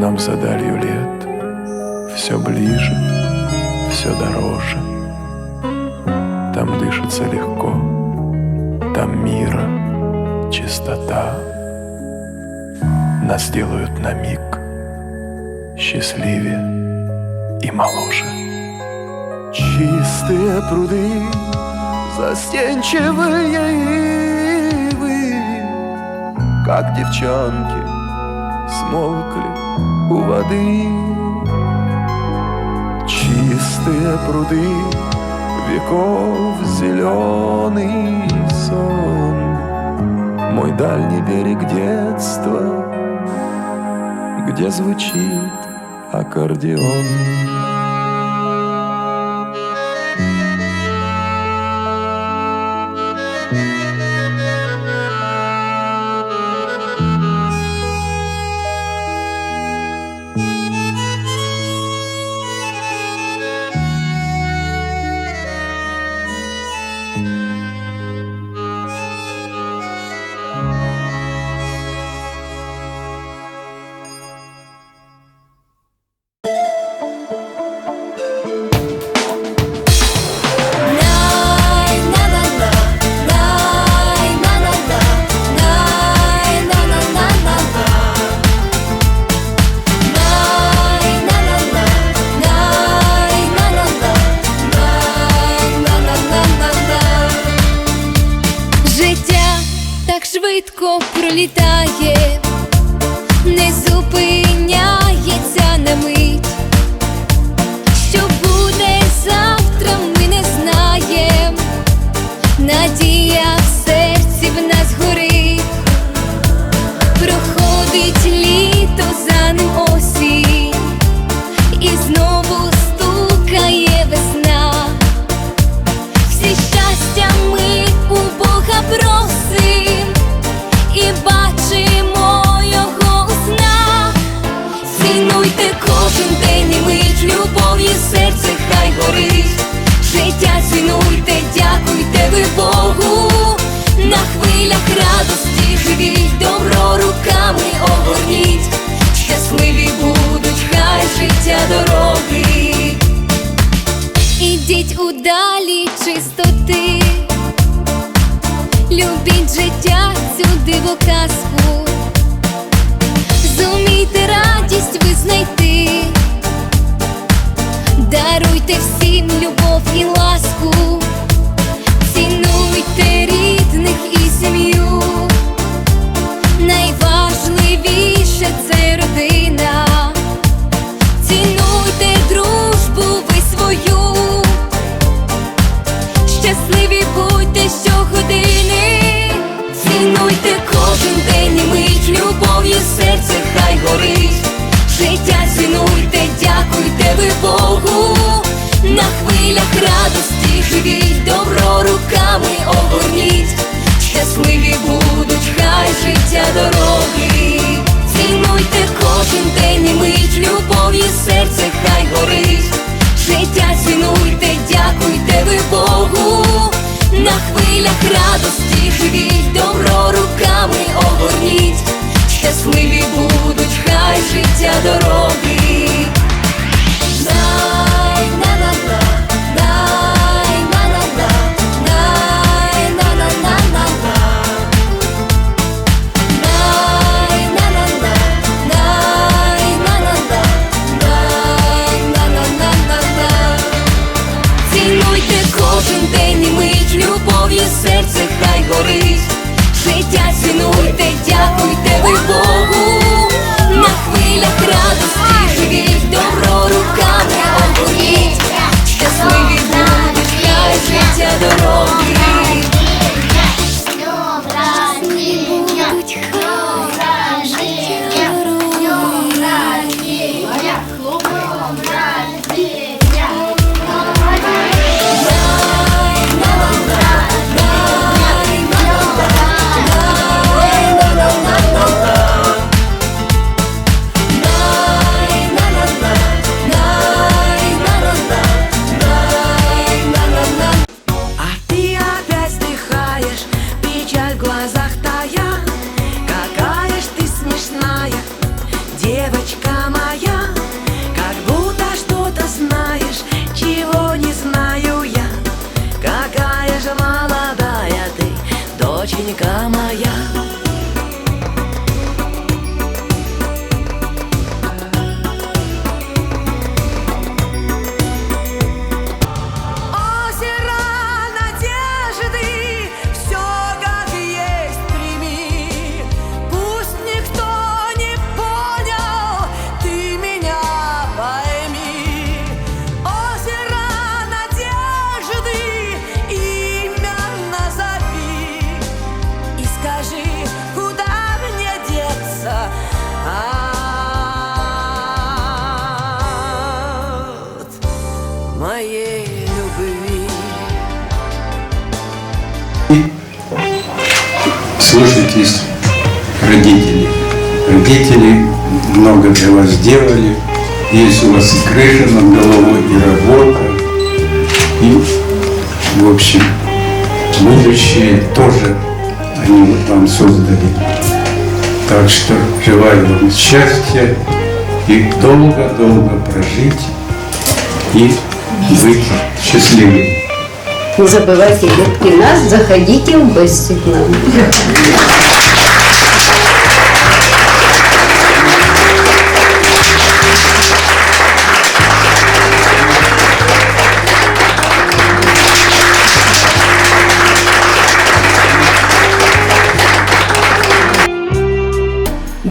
Нам за далью лет Все ближе, все дороже. Там дышится легко Там мира, чистота. Нас делают на миг Счастливее и моложе. Чистые пруды Застенчивые ивы. Как девчонки смолкли у воды Чистые пруды веков зеленый сон Мой дальний берег детства, где звучит аккордеон. швидко пролітає, не зупиняє. Ты всім любов і ласки на хвилях радості живіть, добро руками огорніть, щасливі будуть, хай життя дороги. te llamo. Слушайтесь родителей. Родители много для вас сделали. Есть у вас и крыша над головой, и работа. И, в общем, будущее тоже они вам создали. Так что желаю вам счастья и долго-долго прожить и быть счастливыми. Не забывайте, детки, нас, заходите в гости к нам.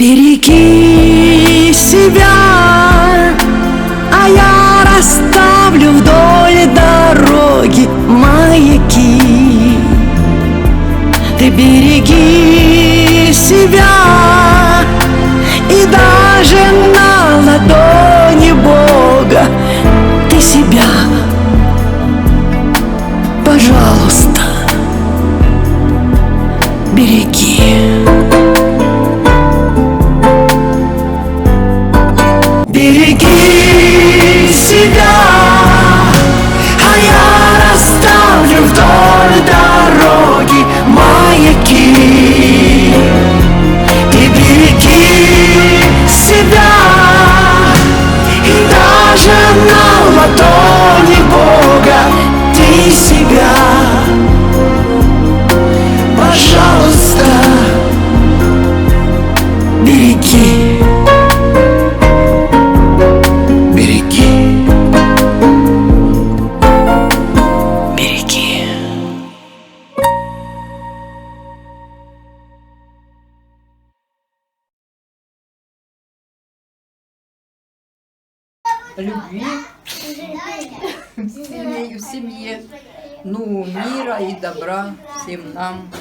Береги себя, а я расставлю вдоль дороги маяки. Ты береги себя, и даже на ладони Бога ты себя, пожалуйста, береги. Береги. Береги. Береги. любви в семье, в семье, ну, мира и добра всем нам.